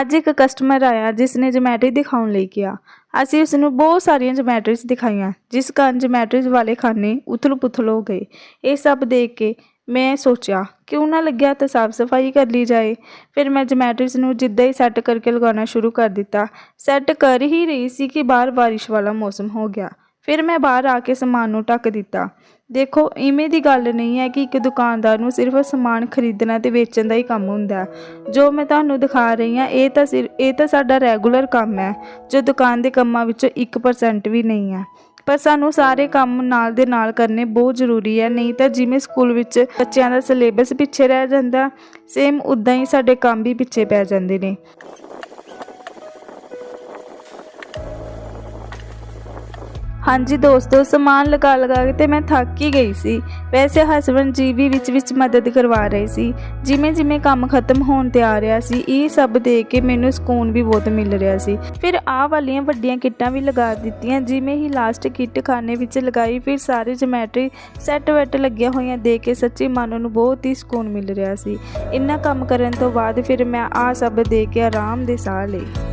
ਅੱਜ ਇੱਕ ਕਸਟਮਰ ਆਇਆ ਜਿਸ ਨੇ ਜਮੈਟਰੀ ਦਿਖਾਉਣ ਲਈ ਕਿਹਾ। ਅਸੀਂ ਉਸ ਨੂੰ ਬਹੁਤ ਸਾਰੀਆਂ ਜਮੈਟਰੀਜ਼ ਦਿਖਾਈਆਂ, ਜਿਸ ਕਾਰਨ ਜਮੈਟਰੀਜ਼ ਵਾਲੇ ਖਾਨੇ ਉਥਲ-ਪੁਥਲ ਹੋ ਗਏ। ਇਹ ਸਭ ਦੇਖ ਕੇ ਮੈਂ ਸੋਚਿਆ, ਕਿਉਂ ਨਾ ਲੱਗਿਆ ਤਾਂ ਸਾਫ਼ ਸਫ਼ਾਈ ਕਰ ਲਈ ਜਾਏ। ਫਿਰ ਮੈਂ ਜਮੈਟਰੀਜ਼ ਨੂੰ ਜਿੱਦਾਂ ਹੀ ਸੈੱਟ ਕਰਕੇ ਲਗਾਉਣਾ ਸ਼ੁਰੂ ਕਰ ਦਿੱਤਾ। ਸੈੱਟ ਕਰ ਹੀ ਰਹੀ ਸੀ ਕਿ ਬਾਹਰ ਬਾਰਿਸ਼ ਵਾਲਾ ਮੌਸਮ ਹੋ ਗਿਆ। ਫਿਰ ਮੈਂ ਬਾਹਰ ਆ ਕੇ ਸਮਾਨ ਨੂੰ ਢੱਕ ਦਿੱਤਾ। ਦੇਖੋ, ਇਵੇਂ ਦੀ ਗੱਲ ਨਹੀਂ ਹੈ ਕਿ ਇੱਕ ਦੁਕਾਨਦਾਰ ਨੂੰ ਸਿਰਫ ਸਮਾਨ ਖਰੀਦਣਾ ਤੇ ਵੇਚਣ ਦਾ ਹੀ ਕੰਮ ਹੁੰਦਾ ਜੋ ਮੈਂ ਤੁਹਾਨੂੰ ਦਿਖਾ ਰਹੀ ਹਾਂ, ਇਹ ਤਾਂ ਸਿਰ, ਇਹ ਤਾਂ ਸਾਡਾ ਰੈਗੂਲਰ ਕੰਮ ਹੈ, ਜੋ ਦੁਕਾਨ ਦੇ ਕੰਮਾਂ ਵਿੱਚੋਂ 1% ਵੀ ਨਹੀਂ ਹੈ। ਪਰ ਸਾਨੂੰ ਸਾਰੇ ਕੰਮ ਨਾਲ ਦੇ ਨਾਲ ਕਰਨੇ ਬਹੁਤ ਜ਼ਰੂਰੀ ਹੈ, ਨਹੀਂ ਤਾਂ ਜਿਵੇਂ ਸਕੂਲ ਵਿੱਚ ਬੱਚਿਆਂ ਦਾ ਸਿਲੇਬਸ ਪਿੱਛੇ ਰਹਿ ਜਾਂਦਾ ਸੇਮ ਉਦਾਂ ਹੀ ਸਾਡੇ ਕੰਮ ਵੀ ਪਿੱਛੇ ਪੈ ਜਾਂਦੇ ਨੇ। ਹਾਂਜੀ ਦੋਸਤੋ, ਸਮਾਨ ਲਗਾ ਲਗਾ ਕੇ ਤੇ ਮੈਂ ਥੱਕ ਹੀ ਗਈ ਸੀ। ਵੈਸੇ ਹਸਬੰਡ ਜੀ ਵੀ ਵਿੱਚ ਵਿੱਚ ਮਦਦ ਕਰਵਾ ਰਹੇ ਸੀ। ਜਿਵੇਂ ਜਿਵੇਂ ਕੰਮ ਖਤਮ ਹੋਣ ਤੇ ਆ ਰਿਹਾ ਸੀ, ਇਹ ਸਭ ਦੇਖ ਕੇ ਮੈਨੂੰ ਸਕੂਨ ਵੀ ਬਹੁਤ ਮਿਲ ਰਿਹਾ ਸੀ। ਫਿਰ ਆਹ ਵਾਲੀਆਂ ਵੱਡੀਆਂ ਕਿੱਟਾਂ ਵੀ ਲਗਾ ਦਿੱਤੀਆਂ, ਜਿਵੇਂ ਹੀ ਲਾਸਟ ਕਿੱਟ ਖਾਨੇ ਵਿੱਚ ਲਗਾਈ, ਫਿਰ ਸਾਰੇ ਜਮੈਟਰੀ ਸੈੱਟ ਵੈਟ ਲੱਗੀਆਂ ਹੋਈਆਂ ਦੇਖ ਕੇ ਸੱਚੀ ਮਨ ਨੂੰ ਬਹੁਤ ਹੀ ਸਕੂਨ ਮਿਲ ਰਿਹਾ ਸੀ। ਇੰਨਾ ਕੰਮ ਕਰਨ ਤੋਂ ਬਾਅਦ ਫਿਰ ਮੈਂ ਆਹ ਸਭ ਦੇਖ ਕੇ ਆਰਾਮ ਦੇ ਸਾਹ ਲਏ।